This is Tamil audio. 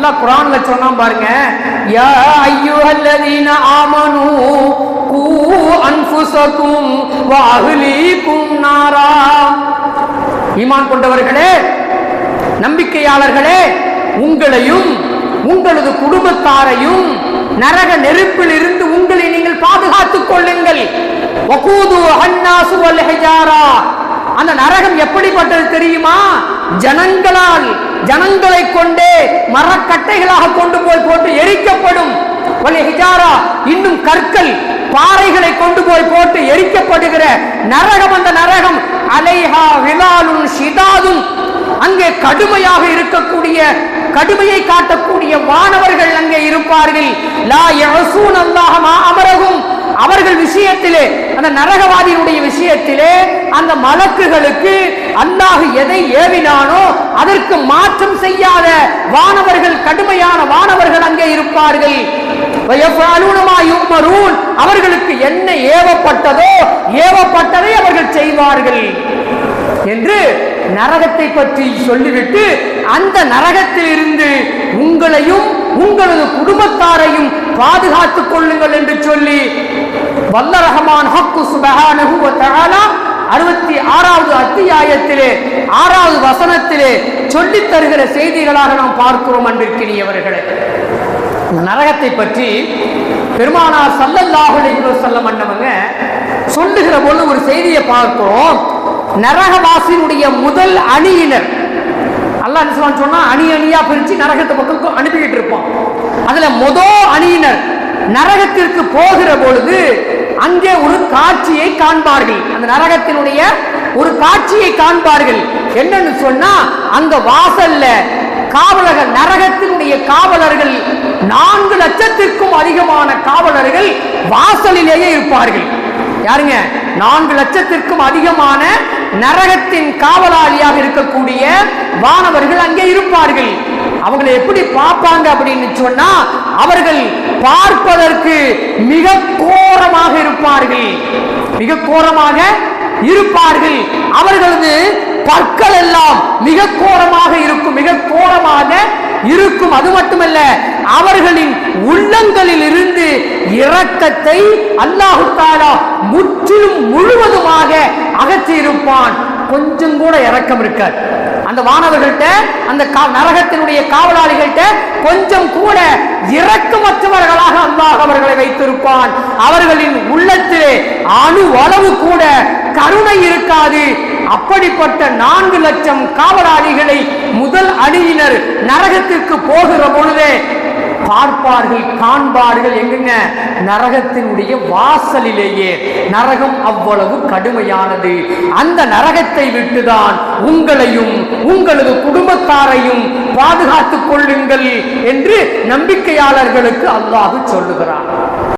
அல்லாஹ் குரான்ல சொன்னா பாருங்க. யா ஐயுஹல்லதீன ஆமனு கூ அன்ஃபுஸகும் வ அஹ்லீகும் நாரா. ஈமான் கொண்டவர்களே நம்பிக்கையாளர்களே உங்களையும் உங்களது குடும்பத்தாரையும் நரக நெருப்பில் இருந்து உங்களை நீங்கள் பாதுகாத்துக் கொள்ளுங்கள். வகூது அந்த நரகம் எப்படிப்பட்டது தெரியுமா? ஜனங்களால் ஜனங்களை கொண்டே மரக்கட்டைகளாக கொண்டு போய் போட்டு எரிக்கப்படும். ஹிஜாரா இன்னும் கற்கள் பாறைகளை கொண்டு போய் போட்டு எரிக்கப்படுகிற நரகம் அந்த நரகம் அலைஹா விலாலுன் ஷிதாதும் அங்கே கடுமையாக இருக்கக்கூடிய கடுமையை காட்டக்கூடிய வானவர்கள் அங்கே இருப்பார்கள். லா யஸூன் அல்லாஹ் மா விஷயத்திலே அந்த நரகவாதியினுடைய விஷயத்திலே அந்த மலக்குகளுக்கு அல்லாஹ் எதை ஏவினானோ அதற்கு மாற்றம் செய்யாத வானவர்கள் கடுமையான வானவர்கள் அங்கே இருப்பார்கள். அவர்களுக்கு என்ன ஏவப்பட்டதோ ஏவப்பட்டதை அவர்கள் செய்வார்கள். என்று நரகத்தை பற்றி சொல்லிவிட்டு அந்த நரகத்தில் இருந்து உங்களையும் உங்களது குடும்பத்தாரையும் பாதுகாத்துக் கொள்ளுங்கள் என்று சொல்லி வல்ல ரஹமான் ஹக்கு சுபஹானஹு வ தஆலா அறுபத்தி ஆறாவது அத்தியாயத்திலே ஆறாவது வசனத்திலே சொல்லித் தருகிற செய்திகளாக நாம் பார்க்கிறோம் அன்பிற்கினியவர்களே. நரகத்தை பற்றி பெருமானார் சல்லல்லாஹுலே அலைஹி சொல்ல அண்ணவங்க சொல்லுகிற பொழுது ஒரு செய்தியை பார்க்கிறோம். நரகவாசியினுடைய முதல் அணியினர் அல்லா என்ன சொல்றான்னு சொன்னா அணி அணியா பிரிச்சு நரகத்தை பக்கம் அனுப்பிக்கிட்டு இருப்போம் அதுல முத அணியினர் நரகத்திற்கு போகிற பொழுது அங்கே ஒரு காட்சியை காண்பார்கள். அந்த நரகத்தினுடைய ஒரு காட்சியை காண்பார்கள். என்னன்னு சொன்னா அங்க வாசல்ல காவலர்கள் நரகத்தினுடைய காவலர்கள் நான்கு லட்சத்திற்கும் அதிகமான காவலர்கள் வாசலிலேயே இருப்பார்கள். யாருங்க? நான்கு லட்சத்திற்கும் அதிகமான நரகத்தின் காவலாளியாக இருக்கக்கூடிய வானவர்கள் அங்கே இருப்பார்கள். அவங்களை எப்படி பார்ப்பாங்க அப்படின்னு சொன்னா அவர்கள் பார்ப்பதற்கு மிக கோரமாக இருப்பார்கள். மிக கோரமாக இருப்பார்கள். அவர்களது பற்கள் எல்லாம் மிக கோரமாக இருக்கும். மிக கோரமாக இருக்கும். அது மட்டுமல்ல அவர்களின் உள்ளங்களில் இருந்து இரக்கத்தை அல்லாஹு தாலா முற்றிலும் முழுவதுமாக அகற்றியிருப்பான். கொஞ்சம் கூட இரக்கம் இருக்காது. அந்த வானவர்கள்ட்ட அந்த கா- நரகத்தினுடைய காவலாளிகள்கிட்ட கொஞ்சம் கூட இரக்கமற்றவர்களாக அல்லாஹ் அவர்களை வைத்திருப்பான். அவர்களின் உள்ளத்திலே அணு அளவு கூட கருணை இருக்காது. அப்படிப்பட்ட நான்கு லட்சம் காவலாளிகளை முதல் அணியினர் நரகத்திற்கு போகிற பொழுதே பார்ப்பார்கள் காண்பார்கள் எங்குங்க நரகத்தினுடைய வாசலிலேயே. நரகம் அவ்வளவு கடுமையானது. அந்த நரகத்தை விட்டுதான் உங்களையும் உங்களது குடும்பத்தாரையும் பாதுகாத்துக் கொள்ளுங்கள் என்று நம்பிக்கையாளர்களுக்கு அல்லாஹு சொல்லுகிறான்.